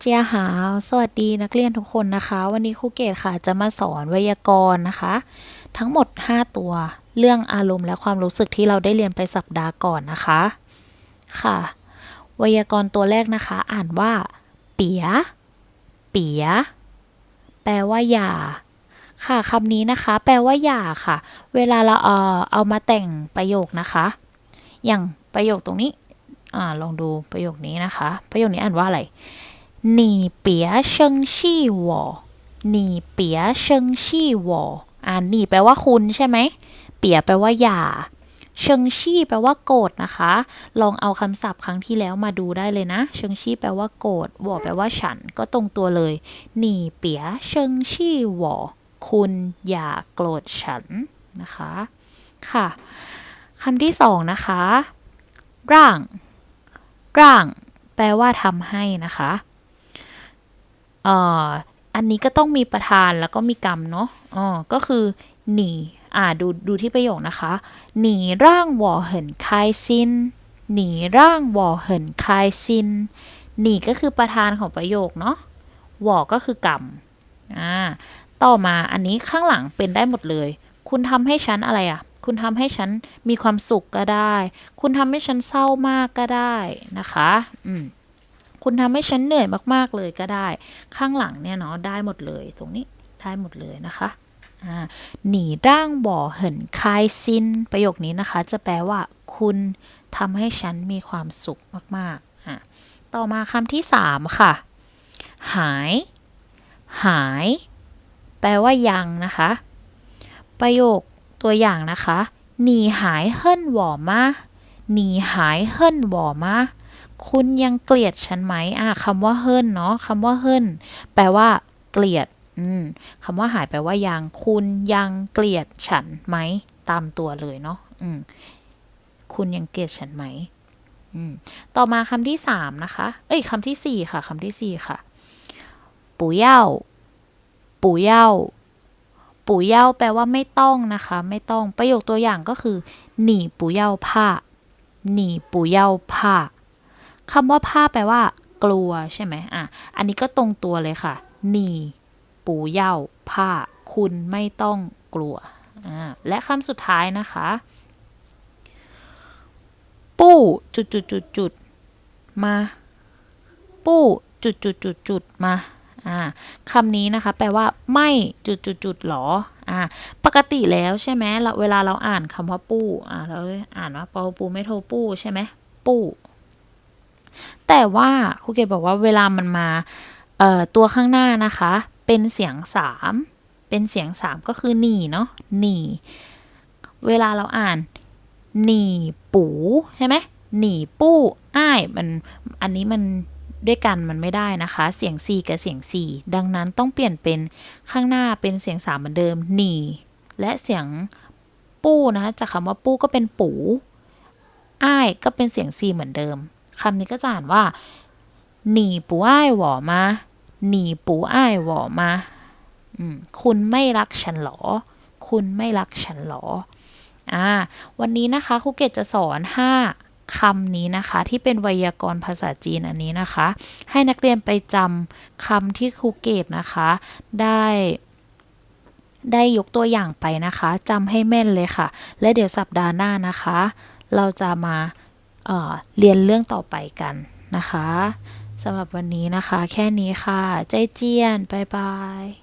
เจียหาว สวัสดีนักเรียนทุกคนนะคะ วันนี้ครูเกศค่ะจะมาสอนไวยากรณ์นะคะ ทั้งหมด 5 ตัว เรื่องอารมณ์และความรู้สึกที่เราได้เรียนไปสัปดาห์ก่อนนะคะ ค่ะ ไวยากรณ์ตัวแรกนะคะ อ่านว่า เปีย เปีย แปลว่าหย่า ค่ะคำนี้นะคะ แปลว่าหย่าค่ะ เวลาเราเออเอามาแต่งประโยคนะคะ อย่างประโยคตรงนี้อ่าลองดูประโยคนี้นะคะ ประโยคนี้อ่านว่าอะไร หนีเปียเชิงชี่วอหนีเปียชงชีวออ่านหนีแปลว่าคุณใช่ไหม เปียแปลว่าอย่า เชิงชี่แปลว่าโกรธนะคะ ลองเอาคำศัพท์ครั้งที่แล้วมาดูได้เลยนะ เชิงชี่แปลว่าโกรธวอแปลว่าฉัน ก็ตรงตัวเลย หนีเปียเชิงชี่วอคุณอย่าโกรธฉันนะคะ ค่ะคำที่สองนะคะ ร่าง ร่าง แปลว่าทำให้นะคะ อันนี้ก็ต้องมีประธานแล้วก็มีกรรมเนาะอ๋อก็คือหนีอ่าดูดูที่ประโยคนะคะ หนีร่างวอเหินคายซินหนีร่างวอเหินคายซินหนีก็คือประธานของประโยคเนาะวอก็คือกรรมอ่าต่อมาอันนี้ข้างหลังเป็นได้หมดเลย คุณทำให้ฉันอะไรอะ่ะ คุณทำให้ฉันมีความสุขก็ได้ คุณทำให้ฉันเศร้ามากก็ได้นะคะ อืม คุณทำให้ฉันเหนื่อยมากๆเลยก็ได้ ข้างหลังเนี่ยเนาะได้หมดเลย ตรงนี้ได้หมดเลยนะคะหนีร่างบ่อเหินคายซินประโยคนี้นะคะ จะแปลว่า คุณทำให้ฉันมีความสุขมากๆ ต่อมาคำที่สามค่ะ หาย หาย แปลว่ายังนะคะ ประโยคตัวอย่างนะคะ หนีหายเฮิ่นหว่อมาหนีหายเฮิ่นหว่อมา คุณยังเกลียดฉันไหมอะคำว่าเฮิ่นเนาะคำว่าเฮิ่นแปลว่า เกลียดอืมคำว่าหายแปลว่ายัง คุณยังเกลียดฉันไหม ตามตัวเลยเนาะอืมคุณยังเกลียดฉันไหมอืมต่อมาคำที่สามนะคะ เอ้ยคำที่สี่ค่ะคำที่สี่ค่ะปู่เย่าปู่เย่าปู่เย่าแปลว่าไม่ต้องนะคะ ไม่ต้องประโยคตัวอย่างก็คือ หนีปู่เย่าผ้าหนีปู่เย่าผ้า คำว่าผ้าแปลว่า กลัวใช่ไหมอะ อันนี้ก็ตรงตัวเลยค่ะ นีปู่เย่าผ้า คุณไม่ต้องกลัว อ่า และคำสุดท้ายนะคะ ปู้จุดจุดจุดจุดมา ปู้จุดจุดจุดจุดมา อ่าคำนี้นะคะ แปลว่า ไม่จุดจุดจุดหรอ อ่า ปกติแล้วใช่ไหมเราเวลาเราอ่านคำว่าปู้อ่าเราอ่านว่าปอปูไม่โทปู้ใช่ไหมปู้ แต่ว่าครูเกดบอกว่าเวลามันมาเอ่อตัวข้างหน้านะคะ เป็นเสียงสามเป็นเสียงสามก็คือหนีเนาะหนีเวลาเราอ่านหนีปูใช่ไหมหนีปู้อ้ายมันอันนี้มันด้วยกันมันไม่ได้นะคะ เสียง C กับเสียง C ดังนั้นต้องเปลี่ยนเป็นข้างหน้าเป็นเสียง3เหมือนเดิมหนีและเสียงปู้นะจากคำว่าปู้ก็เป็นปูอ้ายก็เป็นเสียง C เหมือนเดิม คำนี้ก็จะอ่านว่าหนีปูอ้ายหวอมาหนีปูอ้ายหวอมาคุณไม่รักฉันหรอ คุณไม่รักฉันหรออ่าวันนี้นะคะครูเกตจะสอน 5คำนี้นะคะ ที่เป็นไวยากรณ์ภาษาจีนอันนี้นะคะ ให้นักเรียนไปจำคำที่ครูเกตนะคะ ได้ได้ยกตัวอย่างไปนะคะจำให้แม่นเลยค่ะ และเดี๋ยวสัปดาห์หน้านะคะ เราจะมา เรียนเรื่องต่อไปกันนะคะสำหรับวันนี้นะคะ แค่นี้ค่ะ ใจเจียน บ๊ายบาย